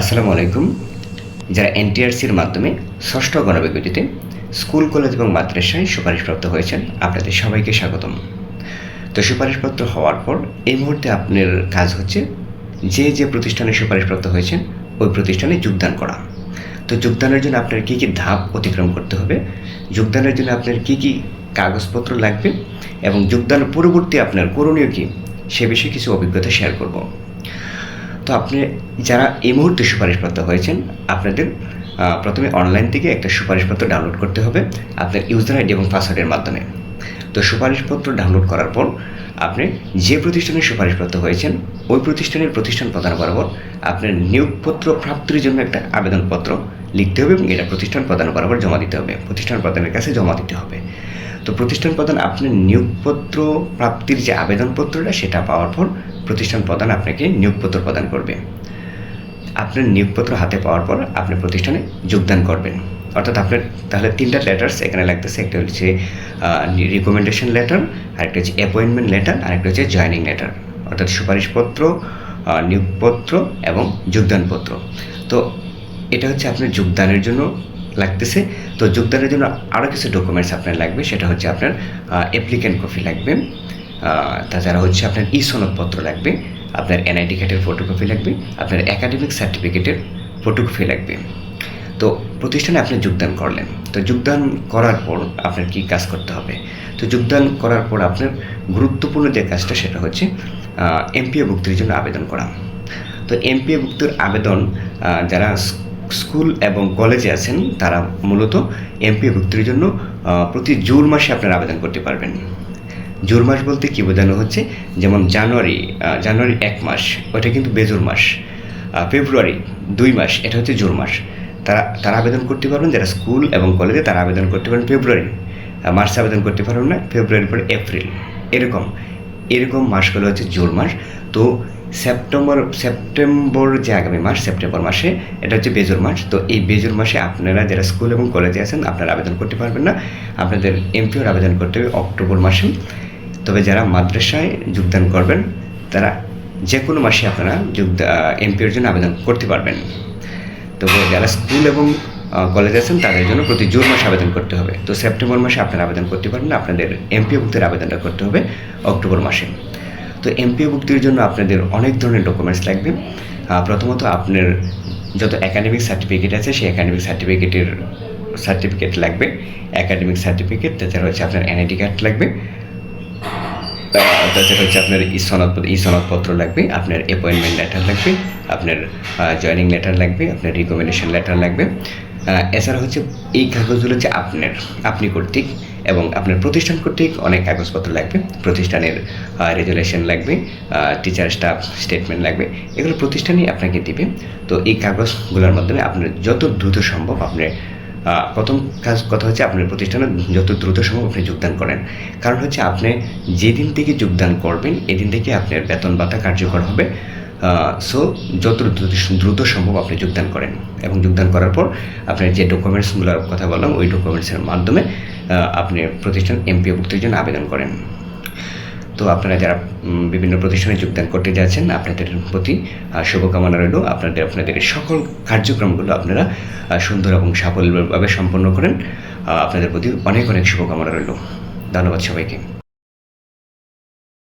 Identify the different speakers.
Speaker 1: আসসালামু আলাইকুম। যারা এনটিআরসির মাধ্যমে ষষ্ঠ গণবিজ্ঞপ্তিতে স্কুল, কলেজ এবং মাদ্রাসায় সুপারিশপ্রাপ্ত হয়েছেন, আপনাদের সবাইকে স্বাগতম। তো সুপারিশপ্রাপ্ত হওয়ার পর এই মুহূর্তে আপনার কাজ হচ্ছে যে যে প্রতিষ্ঠানে সুপারিশপ্রাপ্ত হয়েছেন, ওই প্রতিষ্ঠানে যোগদান করা। তো যোগদানের জন্য আপনার কী কী ধাপ অতিক্রম করতে হবে, যোগদানের জন্য আপনার কী কী কাগজপত্র লাগবে এবং যোগদান পরবর্তী আপনার করণীয় কী, সে বিষয়ে কিছু অভিজ্ঞতা শেয়ার করব। তো আপনি যারা এই মুহূর্তে সুপারিশপত্র হয়েছেন, আপনাদের প্রথমে অনলাইন থেকে একটা সুপারিশপত্র ডাউনলোড করতে হবে আপনার ইউজার আইডি এবং পাসওয়ার্ডের মাধ্যমে। তো সুপারিশপত্র ডাউনলোড করার পর আপনি যে প্রতিষ্ঠানে সুপারিশপ্রাপ্ত হয়েছেন, ওই প্রতিষ্ঠানের প্রতিষ্ঠান প্রদান বরাবর আপনার নিয়োগপত্র প্রাপ্তির জন্য একটা আবেদনপত্র লিখতে হবে এবং এটা প্রতিষ্ঠান প্রদান বরাবর জমা দিতে হবে। প্রতিষ্ঠান প্রদানের কাছে জমা দিতে হবে। তো প্রতিষ্ঠান প্রদান আপনার নিয়োগপত্র প্রাপ্তির যে আবেদনপত্রটা, সেটা পাওয়ার পর প্রতিষ্ঠান প্রদান আপনাকে নিয়োগপত্র প্রদান করবে। আপনার নিয়োগপত্র হাতে পাওয়ার পর আপনি প্রতিষ্ঠানে যোগদান করবেন। অর্থাৎ আপনার তাহলে তিনটা লেটার্স এখানে লাগতেছে। একটা হচ্ছে রিকমেন্ডেশন লেটার আরেকটা হচ্ছে অ্যাপয়েন্টমেন্ট লেটার আরেকটা হচ্ছে জয়নিং লেটার অর্থাৎ সুপারিশপত্র নিয়োগপত্র এবং যোগদানপত্র। তো এটা হচ্ছে আপনার যোগদানের জন্য লাগতেছে। তো যোগদানের জন্য আরও কিছু ডকুমেন্টস আপনার লাগবে। সেটা হচ্ছে আপনার অ্যাপ্লিক্যান্ট কপি লাগবে। তাছাড়া হচ্ছে আপনার ই সনদপত্র লাগবে, আপনার এনআইডি কার্ডের ফটোকপি লাগবে, আপনার একাডেমিক সার্টিফিকেটের ফটোকপি লাগবে। তো প্রতিষ্ঠানে আপনি যোগদান করলেন। তো যোগদান করার পর আপনার কি কাজ করতে হবে? তো যোগদান করার পর আপনার গুরুত্বপূর্ণ যে কাজটা সেটা হচ্ছে এমপিএ ভুক্তির জন্য আবেদন করা। তো এমপিএ ভুক্তির আবেদন যারা স্কুল এবং কলেজে আছেন, তারা মূলত এমপিএ ভুক্তির জন্য প্রতি জুন মাসে আপনারা আবেদন করতে পারবেন। জুন মাস বলতে কী বোঝানো হচ্ছে? যেমন জানুয়ারি জানুয়ারি এক মাস, ওটা কিন্তু বেজুর মাস। ফেব্রুয়ারি দুই মাস, এটা হচ্ছে জুন মাস। তারা তারা আবেদন করতে পারবেন, যারা স্কুল এবং কলেজে তারা আবেদন করতে পারেন ফেব্রুয়ারি। মার্চে আবেদন করতে পারবেন না, ফেব্রুয়ারির পরে এপ্রিল। এরকম এরকম মাসগুলো হচ্ছে জুন মাস। তো সেপ্টেম্বর সেপ্টেম্বর যে আগামী মাস, সেপ্টেম্বর মাসে, এটা হচ্ছে বেজুর মাস। তো এই বেজুর মাসে আপনারা যারা স্কুল এবং কলেজে আছেন, আপনারা আবেদন করতে পারবেন না। আপনাদের এমপিওর আবেদন করতে হবে অক্টোবর মাসে। তবে যারা মাদ্রাসায় যোগদান করবেন, তারা যে কোনো মাসে আপনারা যোগদান এমপিওর জন্য আবেদন করতে পারবেন। তবে যারা স্কুল এবং কলেজ আছেন, তাদের জন্য প্রতি জুন মাসে আবেদন করতে হবে। তো সেপ্টেম্বর মাসে আপনারা আবেদন করতে পারবেন আপনাদের এমপিও ভুক্তির আবেদনটা করতে হবে অক্টোবর মাসে। তো এমপিও ভুক্তির জন্য আপনাদের অনেক ধরনের ডকুমেন্টস লাগবে। প্রথমত আপনার যত একাডেমিক সার্টিফিকেট আছে, সেই একাডেমিক সার্টিফিকেটের, সার্টিফিকেট লাগবে। একাডেমিক সার্টিফিকেট, তাছাড়া হচ্ছে আপনার এনআইডি কার্ড লাগবে। তাছাড়া হচ্ছে আপনার ই সনদ ই সনদপত্র লাগবে আপনার অ্যাপয়েন্টমেন্ট লেটার লাগবে আপনার জয়নিং লেটার লাগবে আপনার রিকমেন্ডেশন লেটার লাগবে। এছাড়া হচ্ছে এই কাগজগুলো হচ্ছে আপনার আপনি কর্তৃক এবং আপনার প্রতিষ্ঠান কর্তৃক অনেক কাগজপত্র লাগবে। প্রতিষ্ঠানের রেজুলেশন লাগবে টিচার স্টাফ স্টেটমেন্ট লাগবে। এগুলো প্রতিষ্ঠানই আপনাকে দিবে। তো এই কাগজগুলোর মাধ্যমে আপনার যত দ্রুত সম্ভব আপনি আহ, প্রথম কাজ কথা হচ্ছে আপনার প্রতিষ্ঠানে যত দ্রুত সম্ভব আপনি যোগদান করেন। কারণ হচ্ছে আপনি যেদিন থেকে যোগদান করবেন, এদিন থেকে আপনার বেতন ভাতা কার্যকর হবে। সো যত দ্রুত সম্ভব আপনি যোগদান করেন। এবং যোগদান করার পর আপনার যে ডকুমেন্টসগুলোর কথা বললাম, ওই ডকুমেন্টসের মাধ্যমে আপনি প্রতিষ্ঠান এমপিওভুক্তির জন্য আবেদন করেন। তো আপনারা যারা বিভিন্ন প্রতিষ্ঠানে যোগদান করতে যাচ্ছেন, আপনাদের প্রতি শুভকামনা রইল। আপনাদের আপনাদের সকল কার্যক্রমগুলো আপনারা সুন্দর এবং সাফল্যভাবে সম্পন্ন করেন। আপনাদের প্রতি অনেক অনেক শুভকামনা রইল। ধন্যবাদ সবাইকে।